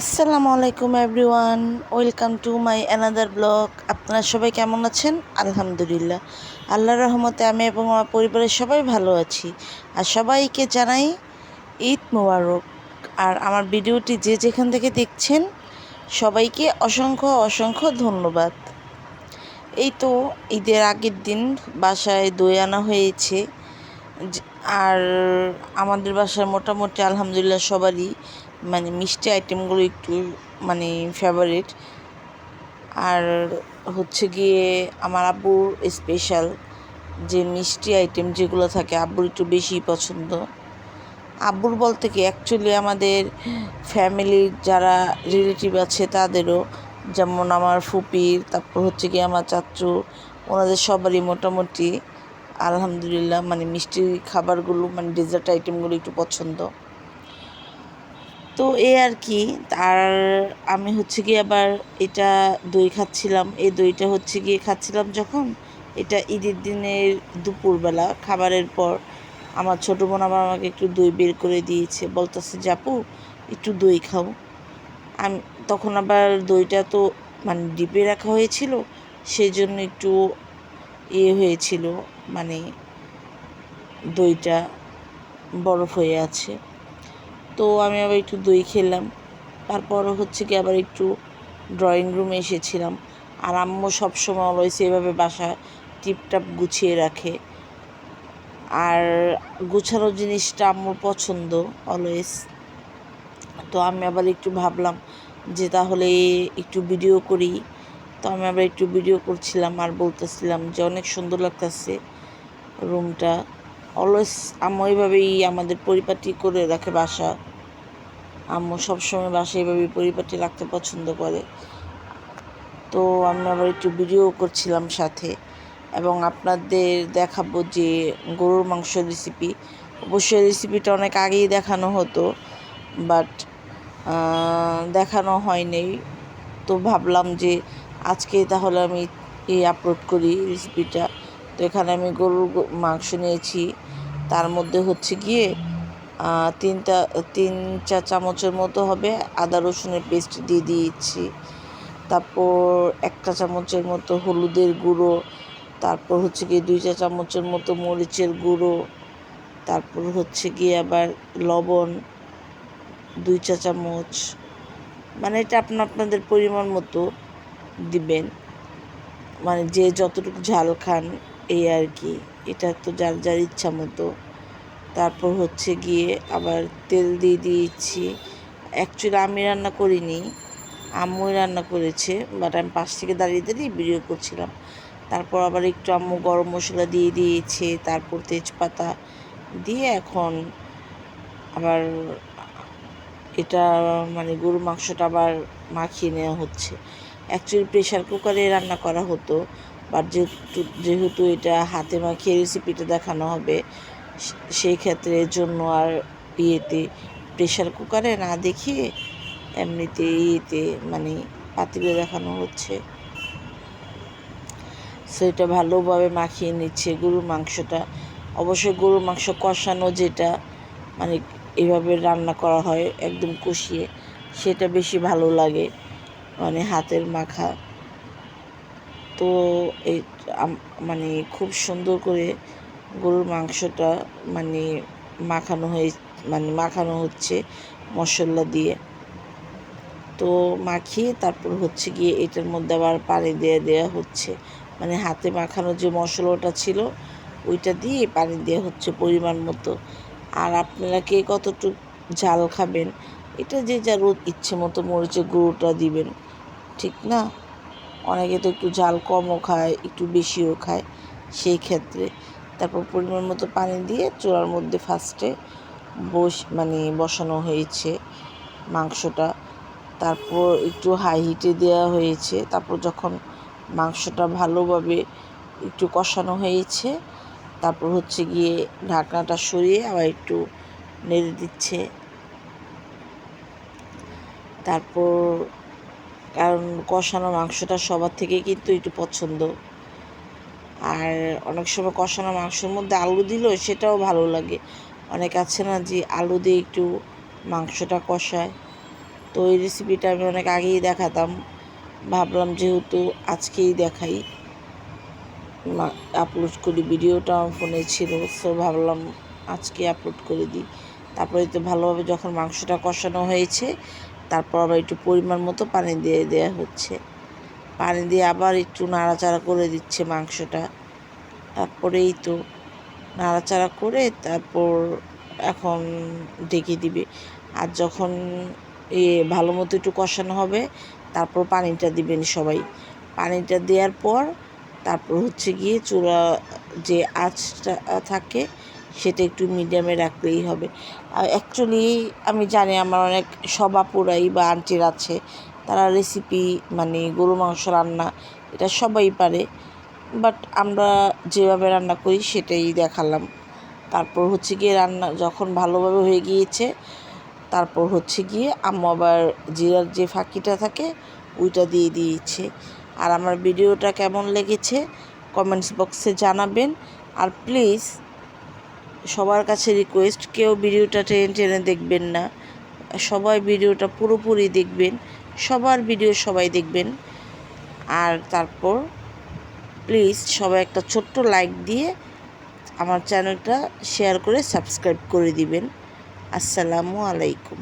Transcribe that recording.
আসসালামু আলাইকুম everyone, welcome to my another blog. আপনারা সবাই কেমন আছেন? আলহামদুলিল্লাহ। আল্লাহর রহমতে আমি এবং আমার পরিবারের সবাই ভালো আছি। আর সবাইকে জানাই ঈদ মোবারক। আর আমার ভিডিওটি যে যেখান থেকে দেখছেন, সবাইকে অসংখ্য অসংখ্য ধন্যবাদ। এই তো ঈদের আগের দিন বাসায় দই আনা হয়েছে। আর আমাদের বাসায় মোটামুটি আলহামদুলিল্লাহ সবারই মানে মিষ্টি আইটেমগুলো একটু মানে ফেভারিট আর হচ্ছে গিয়ে আমার আব্বুর স্পেশাল যে মিষ্টি আইটেম যেগুলো থাকে, আব্বুর একটু বেশি পছন্দ। আব্বুর বলতে কি অ্যাকচুয়ালি আমাদের ফ্যামিলির যারা রিলেটিভ আছে তাদেরও, যেমন আমার ফুপির, তারপর হচ্ছে গিয়ে আমার চাচু, ওনাদের সবারই মোটামুটি আলহামদুলিল্লাহ মানে মিষ্টি খাবারগুলো মানে ডেজার্ট আইটেমগুলো একটু পছন্দ। তো এই আর কি। আর আমি হচ্ছে গিয়ে আবার এটা দই খাচ্ছিলাম। এই দইটা হচ্ছে গিয়ে খাচ্ছিলাম যখন। এটা ঈদের দিনের দুপুরবেলা, খাবারের পর। আমার ছোটো বোন আবার আমাকে একটু দই বের করে দিয়েছে। বলতেছে, জাপু, একটু দই খাও। আমি, তখন আবার দইটা তো মানে ডিপে রাখা হয়েছিল। সেই জন্য একটু ইয়ে হয়েছিল। মানে দইটা বরফ হয়ে আছে। তো আমি আবার একটু দই খেলাম। তারপর হচ্ছে কি আবার একটু ড্রয়িং রুমে এসেছিলাম। আর আম্মু সবসময় অলওয়েজ এভাবে বাসা টিপটাপ গুছিয়ে রাখে। আর গুছানো জিনিসটা আম্মুর পছন্দ অলওয়েজ তো আমি আবার একটু ভাবলাম যে তাহলে একটু ভিডিও করি। তো আমি আবার একটু ভিডিও করছিলাম আর বলতেছিলাম যে অনেক সুন্দর লাগতেছে রুমটা অলওয়েজ আম্মু এইভাবেই আমাদের পরিপাটি করে রাখে বাসা। আম্মু সবসময় বাসায় এইভাবে পরিপাটি রাখতে পছন্দ করে। তো আমি আবার একটু ভিডিও করছিলাম সাথে। এবং আপনাদের দেখাবো যে গরুর মাংস রেসিপি অবশ্যই রেসিপিটা অনেক আগেই দেখানো হতো বাট দেখানো হয়নি। তো ভাবলাম যে আজকে তাহলে আমি এই আপলোড করি রেসিপিটা তো এখানে আমি গরুর মাংস নিয়েছি। তার মধ্যে হচ্ছে গিয়ে তিনটা, তিন চা চামচের মতো হবে। আদা, রসুনের পেস্ট দিয়ে দিয়েছি। তারপর একটা চামচের মতো হলুদের গুঁড়ো। তারপর হচ্ছে গিয়ে দুই চা চামচের মতো মরিচের গুঁড়ো। তারপর হচ্ছে গিয়ে আবার লবণ, দুই চা চামচ। মানে এটা আপনা আপনাদের পরিমাণ মতো দিবেন। মানে যে যতটুকু ঝাল খান, এই আর কি। এটা তো যার যার ইচ্ছা মতো। তারপর হচ্ছে গিয়ে আবার তেল দিয়ে দিয়েছি। অ্যাকচুয়ালি আমি রান্না করিনি, আম্মুই রান্না করেছে বাট আমি পাশ থেকে দাঁড়িয়ে দাঁড়িয়ে ভিডিও করছিলাম। তারপর আবার একটু আম্মু গরম মশলা দিয়ে দিয়েছে, তারপর তেজপাতা দিয়ে এখন আবার এটা মানে গরু মাংসটা আবার মাখিয়ে নেওয়া হচ্ছে। অ্যাকচুয়ালি প্রেশার কুকারে রান্না করা হতো বাট যেহেতু যেহেতু এটা হাতে মাখিয়ে রেসিপিটা দেখানো হবে সেই ক্ষেত্রে জন্য আর ইয়েতে প্রেশার কুকারে না দেখিয়ে এমনিতে ইয়েতে মানে পাতিলে দেখানো হচ্ছে। সেটা ভালোভাবে মাখিয়ে নিচ্ছে গরুর মাংসটা। অবশ্যই গরুর মাংস কষানো যেটা মানে এভাবে রান্না করা হয় একদম কষিয়ে, সেটা বেশি ভালো লাগে মানে হাতের মাখা। তো এই মানে খুব সুন্দর করে গরুর মাংসটা মানে মাখানো হয়ে মানে মাখানো হচ্ছে মশলা দিয়ে। তো মাখিয়ে তারপর হচ্ছে গিয়ে এটার মধ্যে আবার পানি দিয়ে দেওয়া হচ্ছে। মানে হাতে মাখানো যে মশলাটা ছিল, ওইটা দিয়ে পানি দেওয়া হচ্ছে পরিমাণ মতো। আর আপনারা কে কতটুকু ঝাল খাবেন, এটা যে যার ও- ইচ্ছে মতো মরিচের গুঁড়োটা দিবেন, ঠিক না? অনেকে তো একটু ঝাল কমও খায়, একটু বেশিও খায়, সেই ক্ষেত্রে তারপর পরিমাণ মতো পানি দিয়ে চুলার মধ্যে ফার্স্টে বস মানে বসানো হয়েছে মাংসটা। তারপর একটু হাই হিটে দেওয়া হয়েছে। তারপর যখন মাংসটা ভালোভাবে একটু কষানো হয়েছে, তারপর হচ্ছে গিয়ে ঢাকনাটা সরিয়ে আবার একটু নেড়ে দিচ্ছে। তারপর কারণ কষানো মাংসটা সবার থেকে কিন্তু একটু পছন্দ। আর অনেক সময় কষানো মাংসের মধ্যে আলু দিলেও সেটাও ভালো লাগে। অনেক আছে না যে আলু দিয়ে একটু মাংসটা কষায়। তো এই রেসিপিটা আমি অনেক আগেই দেখাতাম। ভাবলাম যেহেতু আজকেই দেখাই। আপলোড করি। ভিডিওটা আমার ফোনে ছিল সো ভাবলাম আজকে আপলোড করে দিই। তারপরে তো ভালোভাবে যখন মাংসটা কষানো হয়েছে, তারপর আবার একটু পরিমাণ মতো পানি দিয়ে দেওয়া হচ্ছে। পানি দিয়ে আবার একটু নাড়াচাড়া করে দিচ্ছে মাংসটা। তারপরেই তো নাড়াচাড়া করে তারপর এখন ঢেকে দিবে। আর যখন এ ভালো মতো একটু কষানো হবে, তারপর পানিটা দিবেন সবাই। পানিটা দেওয়ার পর তারপর হচ্ছে গিয়ে চূড়া যে আঁচটা থাকে, সেটা একটু মিডিয়ামে রাখলেই হবে। আর অ্যাকচুয়ালি আমি জানি আমার অনেক সবাপুরাই বা আন্টির আছে তারা রেসিপি মানে গরু মাংস রান্না, এটা সবাই পারে। বাট আমরা যেভাবে রান্না করি সেটাই দেখালাম। তারপর হচ্ছে গিয়ে রান্না যখন ভালোভাবে হয়ে গিয়েছে, তারপর হচ্ছে গিয়ে আম্মু আবার জিরার যে ফাঁকিটা থাকে, ওইটা দিয়ে দিয়েছে। আর আমার ভিডিওটা কেমন লেগেছে কমেন্টস বক্সে জানাবেন। আর প্লিজ সবার কাছে রিকোয়েস্ট কেউ ভিডিওটা টেনে টেনে দেখবেন না। সবাই ভিডিওটা পুরোপুরি দেখবেন। সবার ভিডিও সবাই দেখবেন। আর তারপর প্লিজ সবাই একটা ছোট্ট লাইক দিয়ে আমার চ্যানেলটা শেয়ার করে সাবস্ক্রাইব করে দিবেন। আসসালামু আলাইকুম।